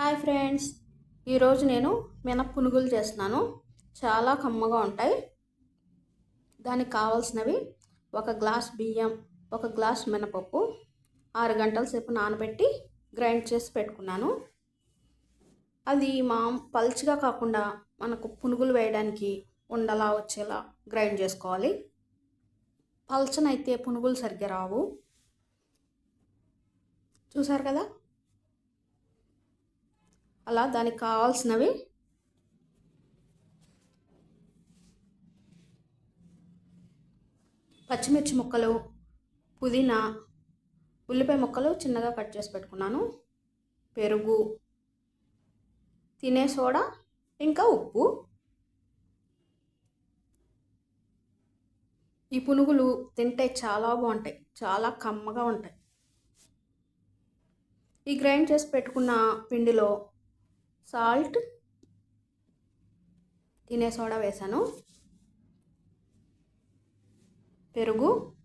Hi friends. ఈరోజు నేను మినప్పునుగులు చేస్తున్నాను. చాలా కమ్మగా ఉంటాయి. దానికి కావాల్సినవి ఒక గ్లాస్ బియ్యం ఒక గ్లాస్ మినపప్పు ఆరు గంటల సేపు నానబెట్టి గ్రైండ్ చేసి పెట్టుకున్నాను. అది మా పల్చగా కాకుండా మనకు పునుగులు వేయడానికి ఉండలా వచ్చేలా గ్రైండ్ చేసుకోవాలి. పల్చనైతే పునుగులు సరిగ్గా రావు. చూసారు కదా? అలా దానికి కావాల్సినవి పచ్చిమిర్చి ముక్కలు పుదీనా ఉల్లిపాయ ముక్కలు చిన్నగా కట్ చేసి పెట్టుకున్నాను. పెరుగు తినే సోడా ఇంకా ఉప్పు. ఈ పునుగులు తింటే చాలా బాగుంటాయి చాలా కమ్మగా ఉంటాయి. ఈ గ్రైండ్ చేసి పెట్టుకున్న పిండిలో సాల్ట్. తినే సోడా వేసాను. పెరుగు.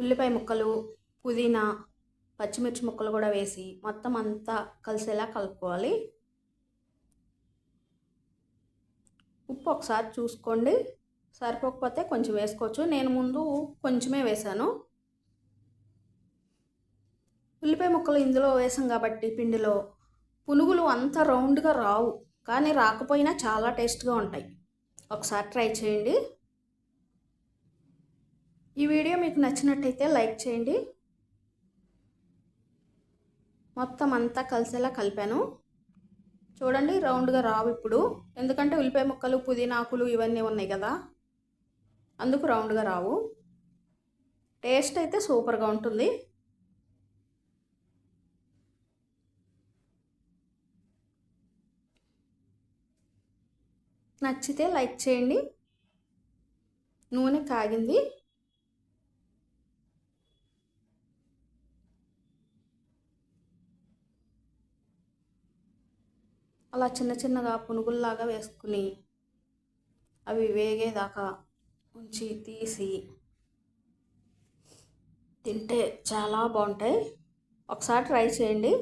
ఉల్లిపాయ ముక్కలు పుదీనా పచ్చిమిర్చి ముక్కలు కూడా వేసి మొత్తం అంతా కలిసేలా కలుపుకోవాలి. ఉప్పు ఒకసారి చూసుకోండి. సరిపోకపోతే కొంచెం వేసుకోవచ్చు. నేను ముందు కొంచెమే వేసాను ఉల్లిపాయ ముక్కలు ఇందులో వేసాం కాబట్టి పిండిలో పునుగులు అంత రౌండ్గా రావు. కానీ రాకపోయినా చాలా టేస్ట్గా ఉంటాయి. ఒకసారి ట్రై చేయండి. ఈ వీడియో మీకు నచ్చినట్టయితే లైక్ చేయండి. మొత్తం అంతా కలిసేలా కలిపాను. చూడండి రౌండ్గా రావు ఇప్పుడు. ఎందుకంటే ఉల్లిపాయ ముక్కలు పుదీనాకులు ఇవన్నీ ఉన్నాయి కదా. అందుకు రౌండ్గా రావు. టేస్ట్ అయితే సూపర్గా ఉంటుంది. నచ్చితే లైక్ చేయండి. నూనె కాగింది. అలా చిన్న చిన్నగా పునుగుల్లాగా వేసుకుని అవి వేగేదాకా ఉంచి తీసి తింటే చాలా బాగుంటాయి. ఒకసారి ట్రై చేయండి.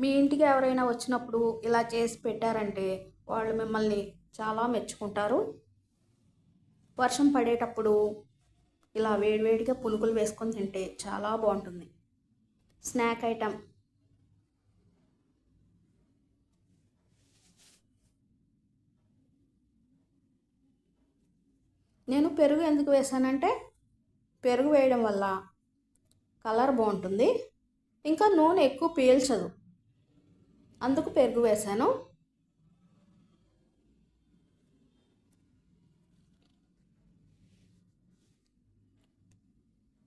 మీ ఇంటికి ఎవరైనా వచ్చినప్పుడు ఇలా చేసి పెట్టారంటే వాళ్ళు మిమ్మల్ని చాలా మెచ్చుకుంటారు. వర్షం పడేటప్పుడు ఇలా వేడివేడిగా పులుకులు వేసుకొని తింటే చాలా బాగుంటుంది. స్నాక్ ఐటమ్ నేను పెరుగు ఎందుకు వేసానంటే పెరుగు వేయడం వల్ల కలర్ బాగుంటుంది. ఇంకా నూనె ఎక్కువ పీల్చదు. అందుకు పెరుగు వేసాను.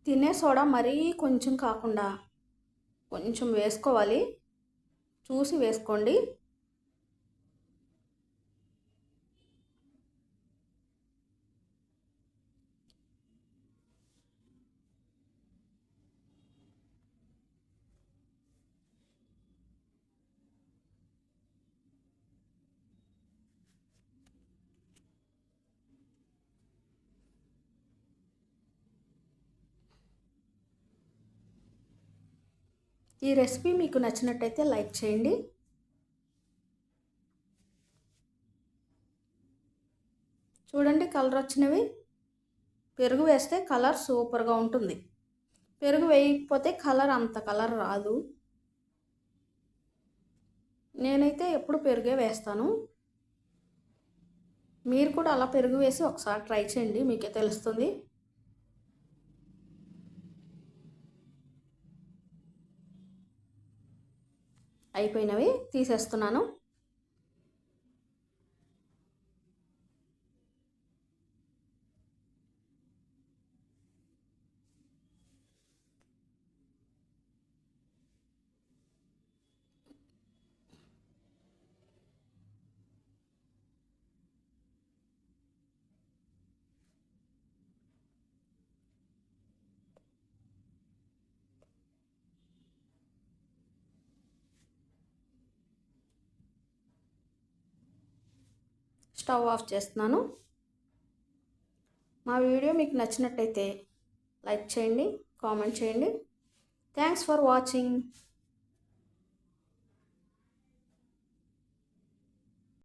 తినే సోడా మరీ కొంచెం కాకుండా కొంచెం వేసుకోవాలి. చూసి వేసుకోండి. ఈ రెసిపీ మీకు నచ్చినట్టయితే లైక్ చేయండి. చూడండి కలర్ వచ్చినవి. పెరుగు వేస్తే కలర్ సూపర్గా ఉంటుంది. పెరుగు వేయకపోతే కలర్ అంత కలర్ రాదు. నేనైతే ఎప్పుడు పెరుగే వేస్తాను. మీరు కూడా అలా పెరుగు వేసి ఒకసారి ట్రై చేయండి మీకే తెలుస్తుంది. అయిపోయినవి తీసేస్తున్నాను. స్టవ్ ఆఫ్ చేస్తున్నాను. మా వీడియో మీకు నచ్చినట్టయితే లైక్ చేయండి కామెంట్ చేయండి. Thanks for watching